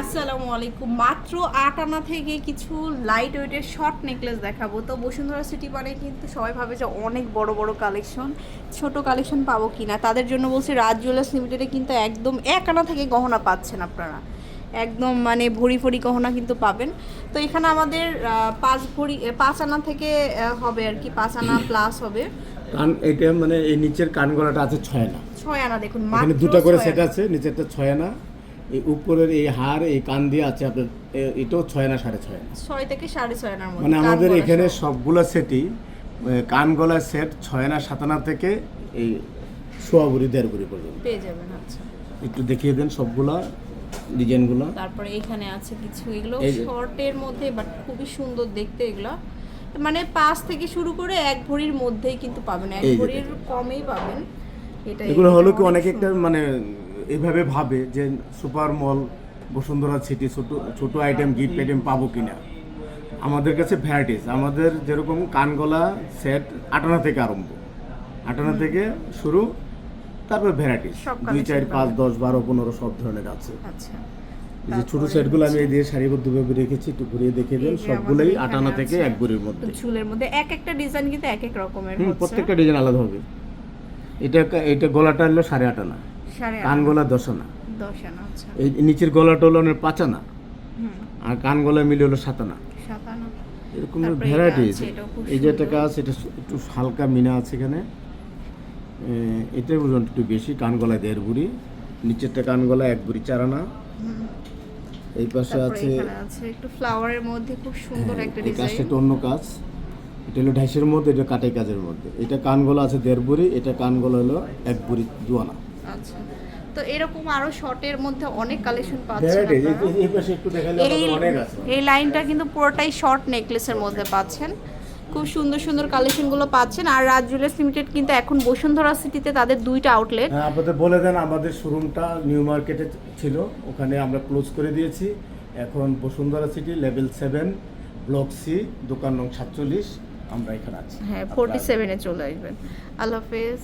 আসসালামু আলাইকুম। মাত্র আট আনা থেকে কিছু লাইট ওয়েটের শর্ট নেকলেস দেখাবো। তো বসুন্ধরা সিটি মানে কিন্তু সবাই ভাবে যে অনেক বড় বড় কালেকশন ছোট কালেকশন পাবো কিনা। তাদের জন্য বলছি রাজ জুয়েলার্স লিমিটেডে কিন্তু একদম এক আনা থেকে গহনা পাচ্ছেন আপনারা। একদম মানে ভরি ভরি গহনা কিন্তু পাবেন। তো এখানে আমাদের পাঁচ ভরি পাঁচ আনা থেকে হবে আর কি পাঁচ আনা প্লাস হবে। কান এটা মানে এই নিচের কান গলাটা আছে ছয় আনা। ছয় আনা দেখুন দুটো করে সেট আছে নিচেরটা ছয় আনা। এই উপরের এই হার এই কান দিয়ে আছে আপনার এটাও ছয় আনা সাড়ে ছয় আনা ছয় থেকে সাড়ে ছয় আনার মানে আমাদের এখানে সবগুলো সেটই কান গলার সেট ছয় আনা সাত আনা থেকে এই সোয়া বুড়ি দেড় বুড়ি পর্যন্ত। পেয়ে যাবেন আচ্ছা। একটু দেখিয়ে দেন সবগুলা ডিজাইনগুলো। তারপরে এখানে আছে কিছু এগুলো শর্টের মধ্যে বাট খুবই সুন্দর দেখতে এগুলো। মানে পাঁচ থেকে শুরু করে এক ভরির মধ্যেই কিন্তু পাবেন এক ভরির কমেই পাবেন। এটা এগুলো হলো কি অনেক একটা মানে এভাবে ভাবে যে সুপার মল বসুন্ধরা সিটি ছোট ছোট আইটেম গিফট আইটেম পাবো কিনা? আমাদের কাছে ভ্যারাইটিস আমাদের যেরকম কানগলা সেট আটানা থেকে আরম্ভ। আটানা থেকে শুরু তারপর ভ্যারাইটিস দুই চার পাঁচ দশ বারো পনেরো সব ধরনের আছে। আচ্ছা। যে ছোট সেটগুলো আমি এই দিয়ে সারিবদ্ধভাবে রেখেছি একটু ঘুরিয়ে দেখিয়ে দেন সবগুলোই আটানা থেকে এক বুড়ির মধ্যে। চুলের মধ্যে এক একটা ডিজাইন কিন্তু এক এক রকমের প্রত্যেকটা ডিজাইন আলাদা হবে। এটা এটা গলাটা হলো সাড়ে আটানা। কান গলা দশ আনা এই নিচের গলাটা হলো অনেক পাঁচ আনা আর কান গলা মিলে হলো সাত আনা এরকম আছে, এই যে একটা। কাজ এটা একটু হালকা মিনা আছে এখানে। এ, এটার ওজন একটু বেশি কান গলায় দেড় বুড়ি নিচেরটা কান গলা এক বুড়ি চার আনা এই পাশে আছে একটু ফ্লাওয়ারের মধ্যে খুব সুন্দর হ্যাঁ, একটা এই কাজটা একটু অন্য কাজ এটা হলো ঢাইশের মধ্যে এটা কাটাই কাজের মধ্যে। এটা কান গলা আছে দেড় বুড়ি এটা কান গলা হলো এক বুড়ি দু আনা আচ্ছা। তো এরকম আরও শর্টের মধ্যে অনেক কালেকশন পাচ্ছেন এই অনেক আছে। এই লাইনটা কিন্তু পুরোটাই শর্ট নেকলেসের মধ্যে পাচ্ছেন। খুব সুন্দর সুন্দর কালেকশনগুলো পাচ্ছেন। আর রাজ জুয়েলার্স লিমিটেড কিন্তু এখন বসুন্ধরা সিটিতে তাদের দুইটা আউটলেট হ্যাঁ আপনাদের বলে দেন আমাদের শোরুমটা নিউ মার্কেটে ছিল ওখানে আমরা ক্লোজ করে দিয়েছি। এখন Bashundhara city level seven block C দোকান নং সাতচল্লিশ আমরা এখানে আছি। হ্যাঁ ফোরটি সেভেনে চলে আসবেন। আল্লাহ হাফেজ।